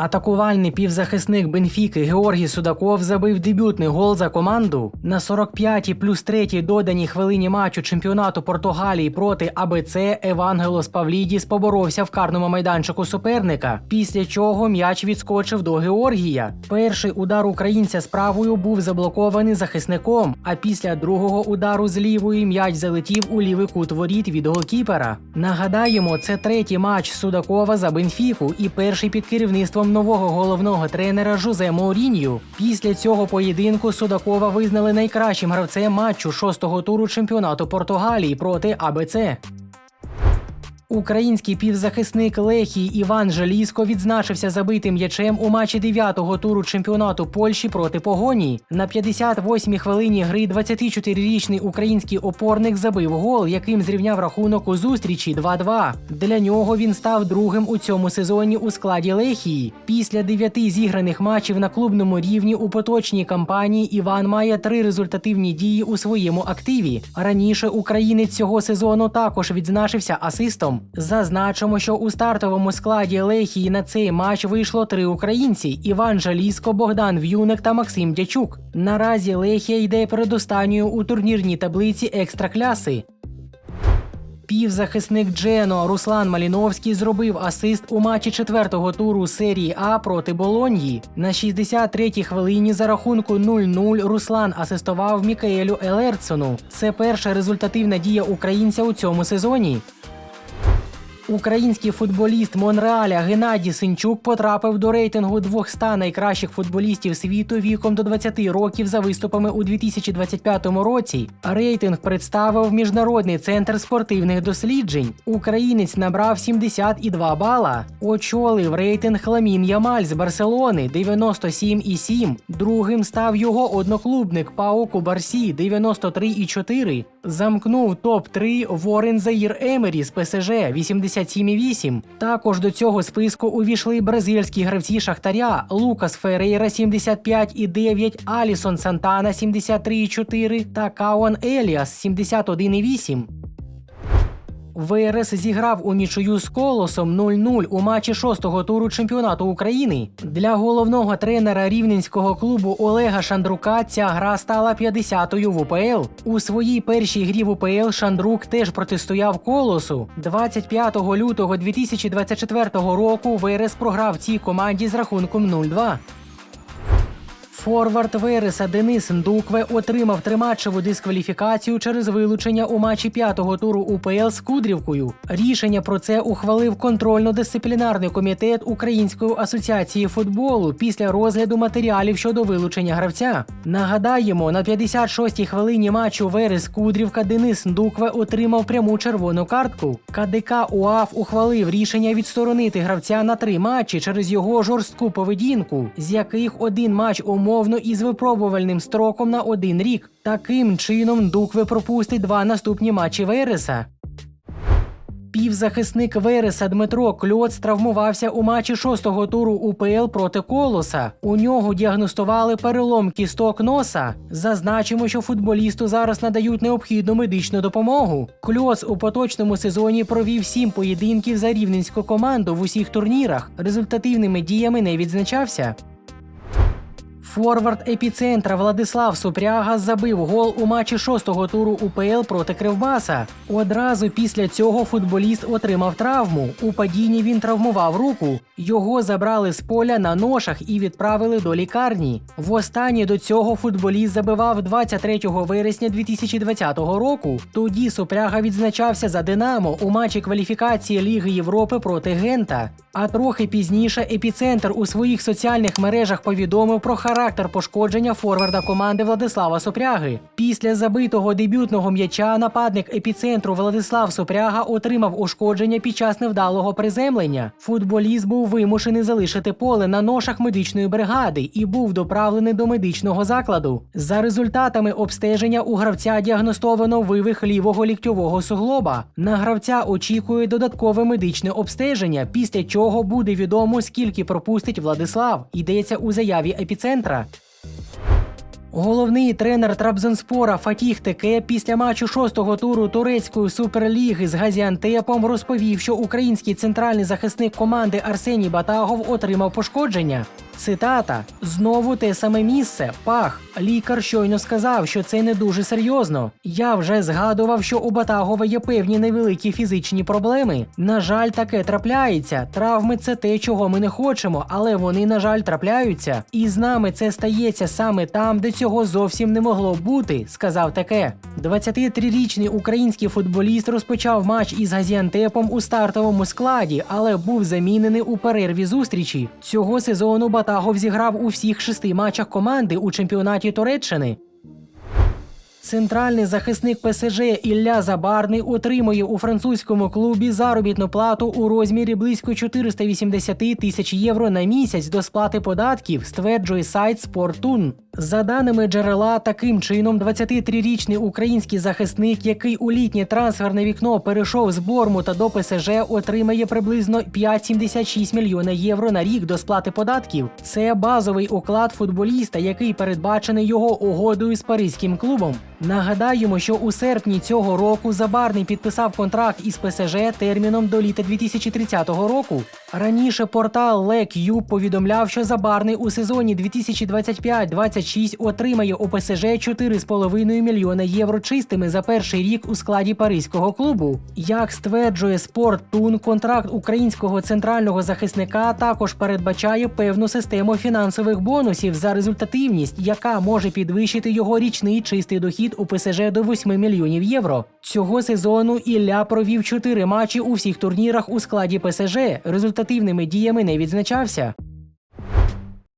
Атакувальний півзахисник Бенфіки Георгій Судаков забив дебютний гол за команду на 45-й плюс 3-й доданій хвилині матчу чемпіонату Португалії проти АБЦ Евангелос Павлідіс поборовся в карному майданчику суперника, після чого м'яч відскочив до Георгія. Перший удар українця з правою був заблокований захисником, а після другого удару з лівої м'яч залетів у лівий кут воріт від голкіпера. Нагадаємо, це третій матч Судакова за Бенфіку і перший під керівництвом нового головного тренера Жузе Моурінью. Після цього поєдинку Судакова визнали найкращим гравцем матчу шостого туру чемпіонату Португалії проти АБЦ. Український півзахисник Лехій Іван Желіско відзначився забитим м'ячем у матчі 9-го туру чемпіонату Польщі проти Погоні. На 58-й хвилині гри 24-річний український опорник забив гол, яким зрівняв рахунок у зустрічі 2-2. Для нього він став другим у цьому сезоні у складі Лехії. Після дев'яти зіграних матчів на клубному рівні у поточній кампанії Іван має три результативні дії у своєму активі. Раніше українець цього сезону також відзначився асистом. Зазначимо, що у стартовому складі Лехії на цей матч вийшло три українці: Іван Жаліско, Богдан В'юник та Максим Дячук. Наразі Лехія йде передостанньою у турнірній таблиці екстrakляси. Півзахисник Джено Руслан Маліновський зробив асист у матчі четвертого туру серії А проти Болоньї. На 63-й хвилині за рахунку 0-0 Руслан асистував Мікаелю Елерцону. Це перша результативна дія українця у цьому сезоні. Український футболіст Монреаля Геннадій Синчук потрапив до рейтингу 200 найкращих футболістів світу віком до 20 років за виступами у 2025 році. Рейтинг представив Міжнародний центр спортивних досліджень. Українець набрав 72 бала. Очолив рейтинг Ламін Ямаль з Барселони 97,7. Другим став його одноклубник Пау Кубарсі 93,4. Замкнув топ-3 Ворен Заїр Емері з ПСЖ 87,8. Також до цього списку увійшли бразильські гравці Шахтаря Лукас Ферейра 75,9, Алісон Сантана 73,4 та Кауан Еліас 71,8. ВРС зіграв у нічию з колосом 0-0 у матчі шостого туру чемпіонату України. Для головного тренера рівненського клубу Олега Шандрука ця гра стала 50-ю в УПЛ. У своїй першій грі в УПЛ Шандрук теж протистояв колосу. 25 лютого 2024 року ВРС програв цій команді з рахунком 0-2. Форвард Вереса Денис Ndukwe отримав триматчеву дискваліфікацію через вилучення у матчі п'ятого туру УПЛ з Кудрівкою. Рішення про це ухвалив контрольно-дисциплінарний комітет Української асоціації футболу після розгляду матеріалів щодо вилучення гравця. Нагадаємо, на 56-й хвилині матчу Верес Кудрівка Денис Ndukwe отримав пряму червону картку. КДК УАФ ухвалив рішення відсторонити гравця на три матчі через його жорстку поведінку, з яких один матч умовно із випробувальним строком на один рік. Таким чином Дукве пропустить два наступні матчі Вереса. Півзахисник Вереса Дмитро Кльоц травмувався у матчі шостого туру УПЛ проти Колоса. У нього діагностували перелом кісток носа. Зазначимо, що футболісту зараз надають необхідну медичну допомогу. Кльоц у поточному сезоні провів сім поєдинків за рівненську команду в усіх турнірах. Результативними діями не відзначався. Форвард епіцентра Владислав Супряга забив гол у матчі шостого туру УПЛ проти Кривбаса. Одразу після цього футболіст отримав травму. У падінні він травмував руку. Його забрали з поля на ношах і відправили до лікарні. Востаннє до цього футболіст забивав 23 вересня 2020 року. Тоді Супряга відзначався за Динамо у матчі кваліфікації Ліги Європи проти Гента. А трохи пізніше епіцентр у своїх соціальних мережах повідомив про характер пошкодження форварда команди Владислава Сопряги. Після забитого дебютного м'яча нападник епіцентру Владислав Сопряга отримав ушкодження під час невдалого приземлення. Футболіст був вимушений залишити поле на ношах медичної бригади і був доправлений до медичного закладу. За результатами обстеження у гравця діагностовано вивих лівого ліктьового суглоба. На гравця очікує додаткове медичне обстеження, після чого буде відомо, скільки пропустить Владислав. Йдеться у заяві епіцентра. Головний тренер Трабзенспора Фатіх Теке після матчу шостого туру турецької суперліги з Газіантепом розповів, що український центральний захисник команди Арсеній Батагов отримав пошкодження. Цитата: знову те саме місце. Пах. Лікар щойно сказав, що це не дуже серйозно. Я вже згадував, що у Батагова є певні невеликі фізичні проблеми. На жаль, таке трапляється. Травми це те, чого ми не хочемо, але вони, на жаль, трапляються. І з нами це стається саме там, де цього зовсім не могло бути, сказав таке. 23-річний український футболіст розпочав матч із Газіантепом у стартовому складі, але був замінений у перерві зустрічі. Цього сезону Батагов зіграв у всіх шести матчах команди у чемпіонаті Туреччини. Центральний захисник ПСЖ Ілля Забарний отримує у французькому клубі заробітну плату у розмірі близько 480 тисяч євро на місяць до сплати податків, стверджує сайт Спортун. За даними джерела, таким чином 23-річний український захисник, який у літнє трансферне вікно перейшов з Бормута до ПСЖ, отримає приблизно 5,76 мільйона євро на рік до сплати податків. Це базовий уклад футболіста, який передбачений його угодою з паризьким клубом. Нагадаємо, що у серпні цього року Забарний підписав контракт із ПСЖ терміном до літа 2030 року. Раніше портал LEQ повідомляв, що Забарний у сезоні 2025-26 отримає у ПСЖ 4,5 мільйона євро чистими за перший рік у складі паризького клубу. Як стверджує Спорт Тун, контракт українського центрального захисника також передбачає певну систему фінансових бонусів за результативність, яка може підвищити його річний чистий дохід у ПСЖ до 8 мільйонів євро. Цього сезону Ілля провів чотири матчі у всіх турнірах у складі ПСЖ. Результативними діями не відзначався.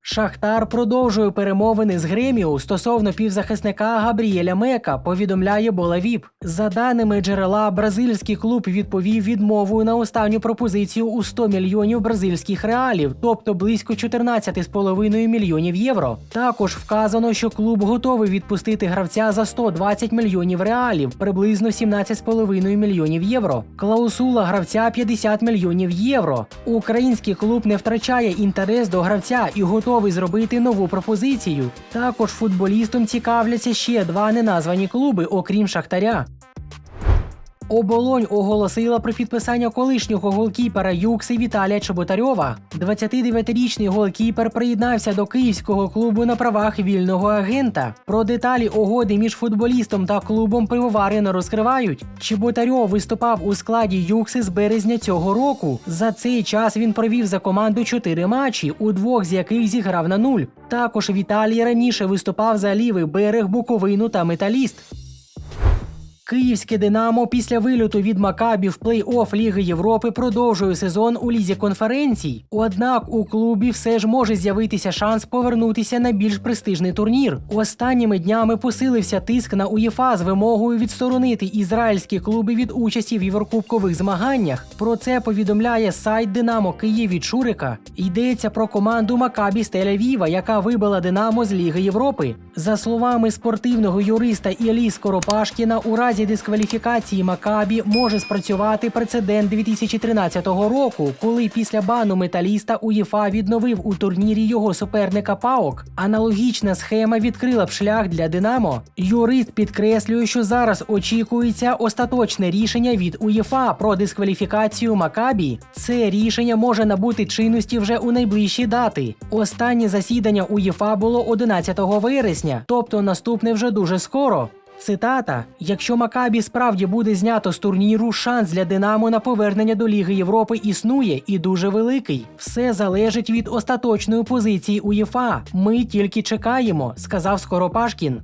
Шахтар продовжує перемовини з Греміу стосовно півзахисника Габріеля Мека, повідомляє Болавіп. За даними джерела, бразильський клуб відповів відмовою на останню пропозицію у 100 мільйонів бразильських реалів, тобто близько 14,5 мільйонів євро. Також вказано, що клуб готовий відпустити гравця за 120 мільйонів реалів, приблизно 17,5 мільйонів євро. Клаусула гравця 50 мільйонів євро. Український клуб не втрачає інтерес до гравця і готовий зробити нову пропозицію. Також футболістом цікавляться ще два неназвані клуби, окрім Шахтаря. Оболонь оголосила про підписання колишнього голкіпера Юкси Віталія Чеботарьова. 29-річний голкіпер приєднався до київського клубу на правах вільного агента. Про деталі угоди між футболістом та клубом пивовари не розкривають. Чеботарьов виступав у складі Юкси з березня цього року. За цей час він провів за команду чотири матчі, у двох з яких зіграв на нуль. Також Віталій раніше виступав за лівий берег Буковину та Металіст. Київське Динамо після вильоту від Макабі в плей-офф Ліги Європи продовжує сезон у лізі конференцій. Однак у клубі все ж може з'явитися шанс повернутися на більш престижний турнір. Останніми днями посилився тиск на УЄФА з вимогою відсторонити ізраїльські клуби від участі в єврокубкових змаганнях. Про це повідомляє сайт Динамо Київ від Шурика. Йдеться про команду Макабі з Тель-Авіва, яка вибила Динамо з Ліги Європи. За словами спортивного юриста Іллі Скоропашкіна, у разі дискваліфікації Макабі може спрацювати прецедент 2013 року, коли після бану металіста УЄФА відновив у турнірі його суперника ПАОК. Аналогічна схема відкрила б шлях для Динамо. Юрист підкреслює, що зараз очікується остаточне рішення від УЄФА про дискваліфікацію Макабі. Це рішення може набути чинності вже у найближчі дати. Останнє засідання УЄФА було 11 вересня, тобто наступне вже дуже скоро. Цитата: якщо Макабі справді буде знято з турніру, шанс для Динамо на повернення до Ліги Європи існує і дуже великий. Все залежить від остаточної позиції УЄФА. Ми тільки чекаємо, сказав Скоропашкін.